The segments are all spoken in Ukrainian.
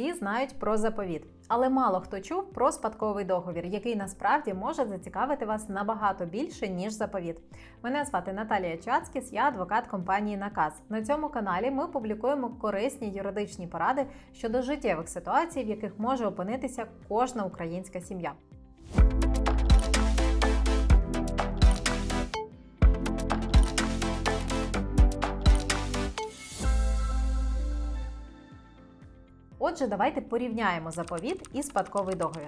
Всі знають про заповіт, але мало хто чув про спадковий договір, який насправді може зацікавити вас набагато більше ніж заповіт. Мене звати Наталія Чацкіс, я адвокат компанії Наказ. На цьому каналі ми публікуємо корисні юридичні поради щодо життєвих ситуацій, в яких може опинитися кожна українська сім'я. Отже, давайте порівняємо заповіт і спадковий договір.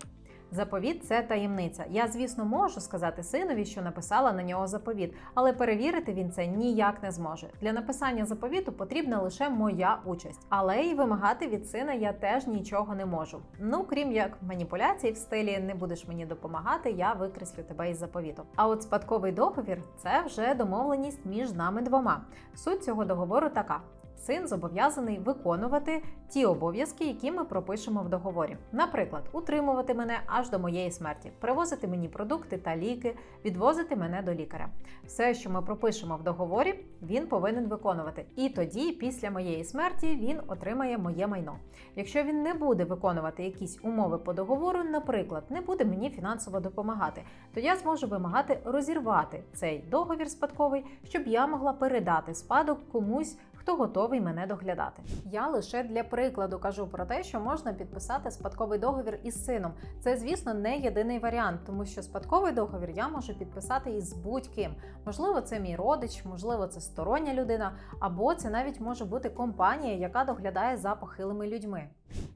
Заповіт це таємниця. Я, звісно, можу сказати синові, що написала на нього заповіт, але перевірити він це ніяк не зможе. Для написання заповіту потрібна лише моя участь, але і вимагати від сина я теж нічого не можу. Ну крім як маніпуляцій в стилі не будеш мені допомагати, я викреслю тебе із заповіту. А от спадковий договір це вже домовленість між нами двома. Суть цього договору така. Син зобов'язаний виконувати ті обов'язки, які ми пропишемо в договорі. Наприклад, утримувати мене аж до моєї смерті, привозити мені продукти та ліки, відвозити мене до лікаря. Все, що ми пропишемо в договорі, він повинен виконувати. І тоді, після моєї смерті, він отримає моє майно. Якщо він не буде виконувати якісь умови по договору, наприклад, не буде мені фінансово допомагати, то я зможу вимагати розірвати цей договір спадковий, щоб я могла передати спадок комусь хто готовий мене доглядати. Я лише для прикладу кажу про те, що можна підписати спадковий договір із сином. Це, звісно, не єдиний варіант, тому що спадковий договір я можу підписати із будь-ким. Можливо, це мій родич, можливо, це стороння людина, або це навіть може бути компанія, яка доглядає за похилими людьми.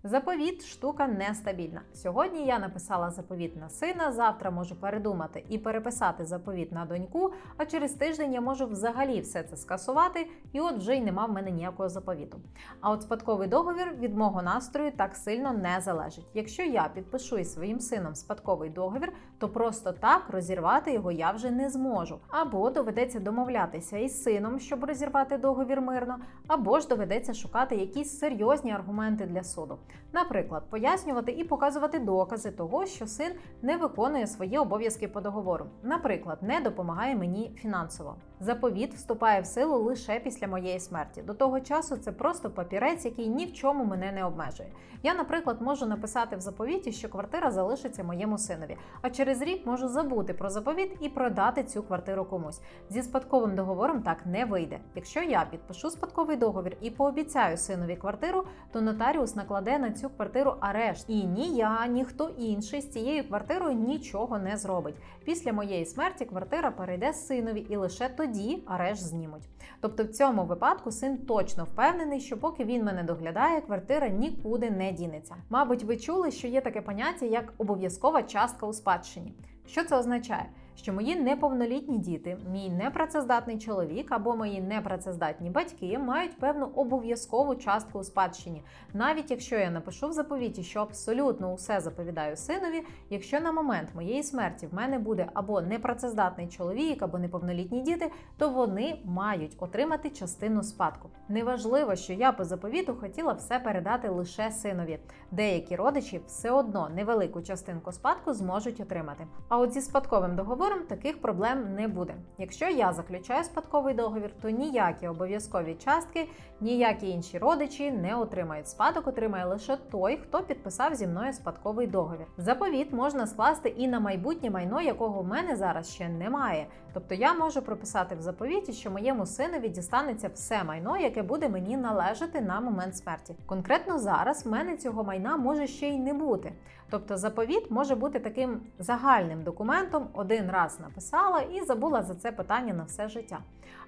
Заповіт штука нестабільна. Сьогодні я написала заповіт на сина, завтра можу передумати і переписати заповіт на доньку, а через тиждень я можу взагалі все це скасувати, і от вже й нема в мене ніякого заповіту. А от спадковий договір від мого настрою так сильно не залежить. Якщо я підпишу із своїм сином спадковий договір, то просто так розірвати його я вже не зможу. Або доведеться домовлятися із сином, щоб розірвати договір мирно, або ж доведеться шукати якісь серйозні аргументи для суду. Наприклад, пояснювати і показувати докази того, що син не виконує свої обов'язки по договору. Наприклад, не допомагає мені фінансово. Заповіт вступає в силу лише після моєї смерті. До того часу це просто папірець, який ні в чому мене не обмежує. Я, наприклад, можу написати в заповіті, що квартира залишиться моєму синові, а через рік можу забути про заповіт і продати цю квартиру комусь. Зі спадковим договором так не вийде. Якщо я підпишу спадковий договір і пообіцяю синові квартиру, то нотаріус накладе на цю квартиру арешт. І ні я, ні хто інший з цією квартирою нічого не зробить. Після моєї смерті квартира перейде синові і лише тоді арешт знімуть. Тобто, в цьому випадку син точно впевнений, що поки він мене доглядає, квартира нікуди не дінеться. Мабуть, ви чули, що є таке поняття як обов'язкова частка у спадщині. Що це означає? Що мої неповнолітні діти, мій непрацездатний чоловік або мої непрацездатні батьки мають певну обов'язкову частку у спадщині, навіть якщо я напишу в заповіті, що абсолютно усе заповідаю синові, якщо на момент моєї смерті в мене буде або непрацездатний чоловік, або неповнолітні діти, то вони мають отримати частину спадку. Неважливо, що я по заповіту хотіла все передати лише синові. Деякі родичі все одно невелику частинку спадку зможуть отримати. А от зі спадковим договором таких проблем не буде. Якщо я заключаю спадковий договір, то ніякі обов'язкові частки, ніякі інші родичі не отримають. Спадок отримає лише той, хто підписав зі мною спадковий договір. Заповіт можна скласти і на майбутнє майно, якого в мене зараз ще немає. Тобто я можу прописати в заповіті, що моєму синові дістанеться все майно, яке буде мені належати на момент смерті. Конкретно зараз в мене цього майна може ще й не бути. Тобто заповіт може бути таким загальним документом, один раз написала і забула за це питання на все життя.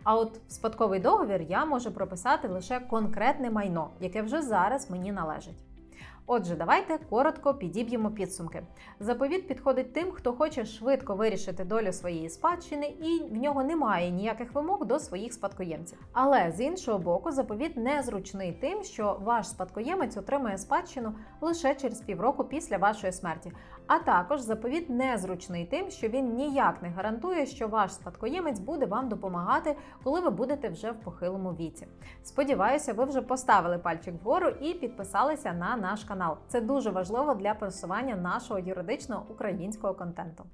А от в спадковий договір я можу прописати лише конкретне майно, яке вже зараз мені належить. Отже, давайте коротко підіб'ємо підсумки. Заповіт підходить тим, хто хоче швидко вирішити долю своєї спадщини, і в нього немає ніяких вимог до своїх спадкоємців. Але з іншого боку, заповіт незручний тим, що ваш спадкоємець отримує спадщину лише через півроку після вашої смерті. А також заповіт незручний тим, що він ніяк не гарантує, що ваш спадкоємець буде вам допомагати, коли ви будете вже в похилому віці. Сподіваюся, ви вже поставили пальчик вгору і підписалися на наш канал. Це дуже важливо для просування нашого юридичного українського контенту.